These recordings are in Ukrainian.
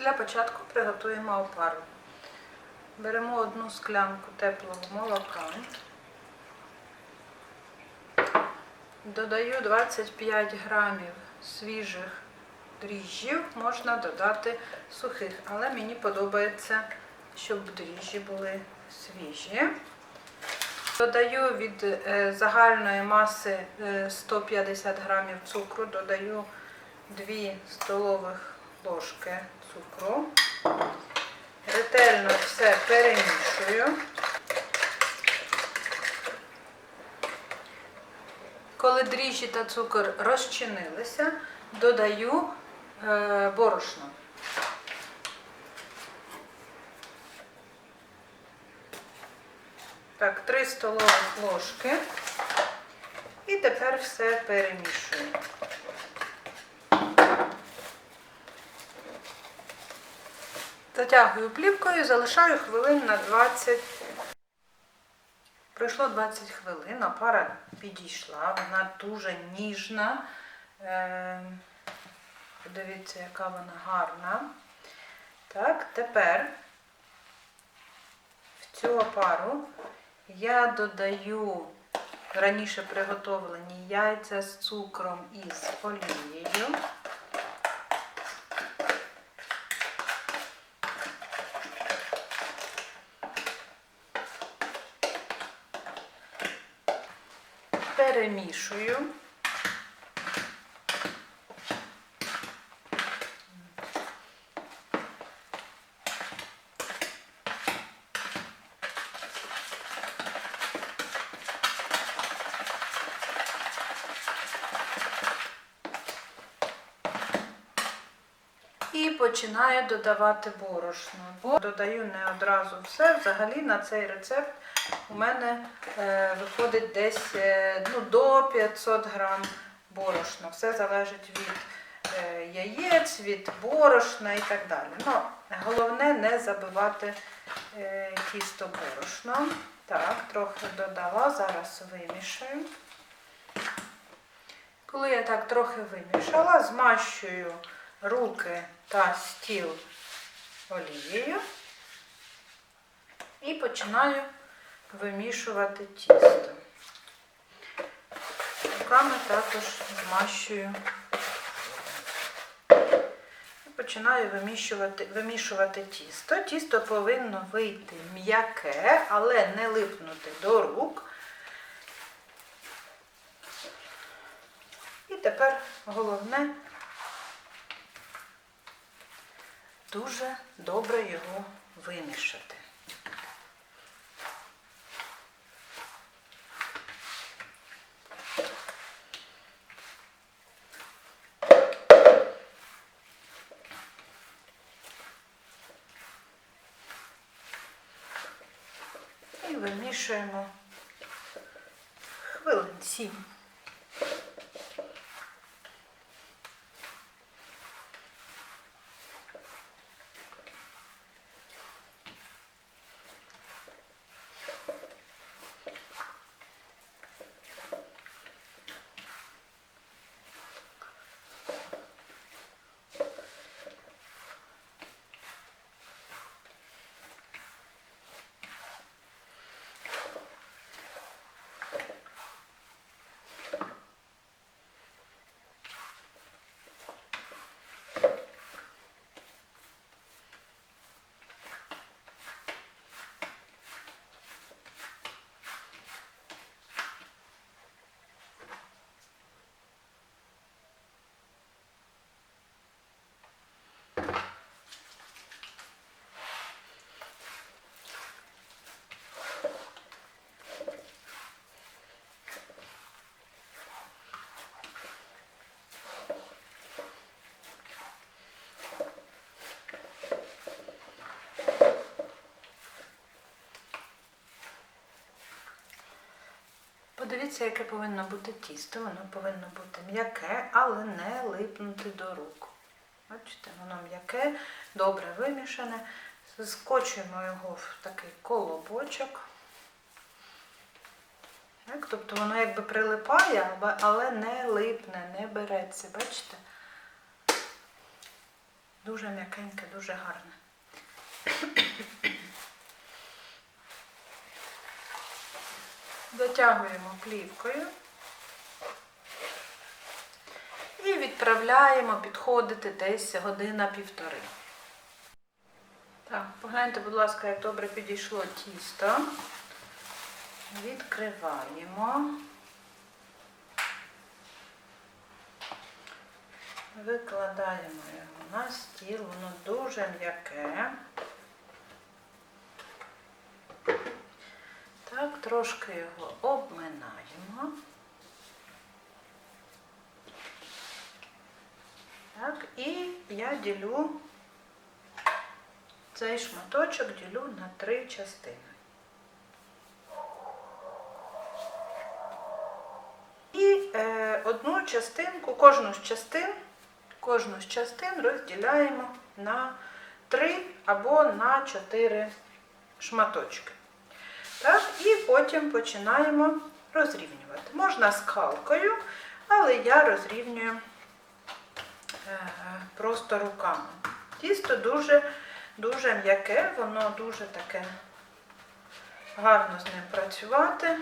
Для початку приготуємо опару. Беремо одну склянку теплого молока. Додаю 25 грамів свіжих дріжджів, можна додати сухих, але мені подобається, щоб дріжджі були свіжі. Додаю від е, загальної маси е, 150 грамів цукру, додаю 2 столових ложки цукру. Ретельно все перемішую. Коли дріжджі та цукор розчинилися, додаю е, борошно. Так, 3 столових ложки. І тепер все перемішую. Затягую плівкою, залишаю хвилин на 20. Пройшло 20 хвилин, а пара підійшла, вона дуже ніжна. Е, Подивіться, яка вона гарна. Так, тепер в цю опару я додаю раніше приготовлені яйця з цукром і з олією. Перемішую. І починаю додавати борошно. Бо додаю не одразу все. Взагалі на цей рецепт у мене е, виходить десь е, ну, до 500 грам борошна. Все залежить від е, яєць, від борошна і так далі. Ну, головне не забивати е, тісто борошном. Так, трохи додала, зараз вимішаю. Коли я так трохи вимішала, змащую руки та стіл олією і починаю вимішувати тісто. Руками також змащую і починаю вимішувати, вимішувати тісто. Тісто повинно вийти м'яке, але не липнути до рук. І тепер головне дуже добре його вимішати. І вимішуємо хвилин сім. Подивіться, яке повинно бути тісто. Воно повинно бути м'яке, але не липнути до рук. Бачите, воно м'яке, добре вимішане. Скочуємо його в такий колобочок. Так, тобто воно якби прилипає, але- не липне, не береться. Бачите? Дуже м'якеньке, дуже гарне. Дотягуємо плівкою і відправляємо підходити десь година-півтори. Так, погляньте, будь ласка, як добре підійшло тісто. Відкриваємо. Викладаємо його на стіл, воно дуже м'яке. Так, трошки його обминаємо. Так, і я ділю цей шматочок ділю на три частини. І е, одну частинку, кожну з частин, кожну з частин розділяємо на три або на чотири шматочки. Так, і потім починаємо розрівнювати. Можна скалкою, але я розрівнюю е, просто руками. Тісто дуже, дуже м'яке, воно дуже таке гарно з ним працювати.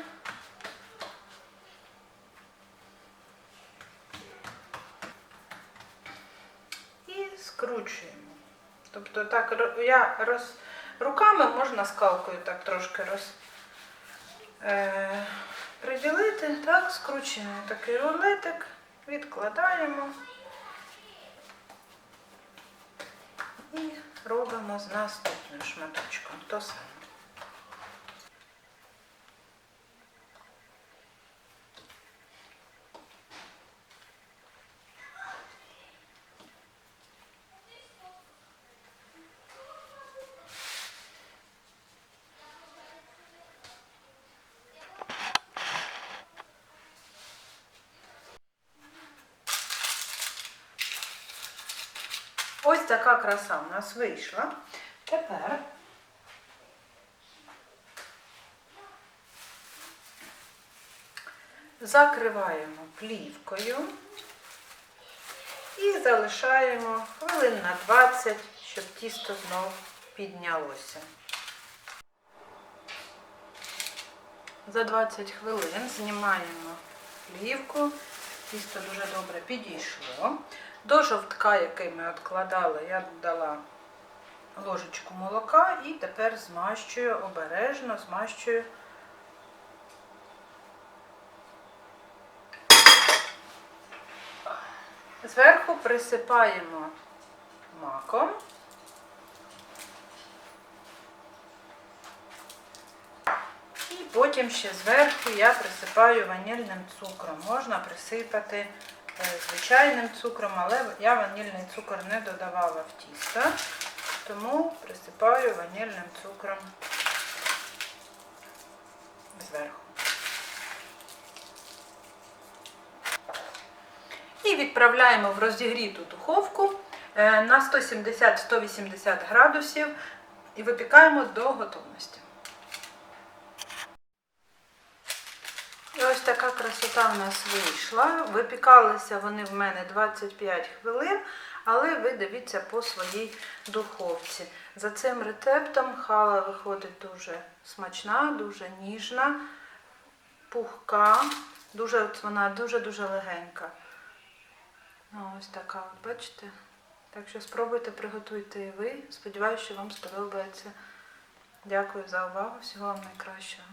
І скручуємо. Тобто так я роз, руками можна скалкою так трошки роз, е, приділити, так, скручуємо такий рулетик, відкладаємо і робимо з наступним шматочком то саме. Ось така краса у нас вийшла. Тепер закриваємо плівкою і залишаємо хвилин на 20, щоб тісто знов піднялося. За 20 хвилин знімаємо плівку. Тісто дуже добре підійшло. До жовтка, який ми відкладали, я додала ложечку молока і тепер змащую обережно, змащую зверху присипаємо маком. І потім ще зверху я присипаю ванільним цукром. Можна присипати звичайним цукром, але я ванільний цукор не додавала в тісто, тому присипаю ванільним цукром зверху. І відправляємо в розігріту духовку е, на 170-180 градусів і випікаємо до готовності. І ось така красота в нас вийшла. Випікалися вони в мене 25 хвилин, але ви дивіться по своїй духовці. За цим рецептом хала виходить дуже смачна, дуже ніжна, пухка, дуже, от вона дуже-дуже легенька. Ну, ось така, бачите? Так що спробуйте, приготуйте і ви. Сподіваюся, що вам сподобається. Дякую за увагу. Всього вам найкращого.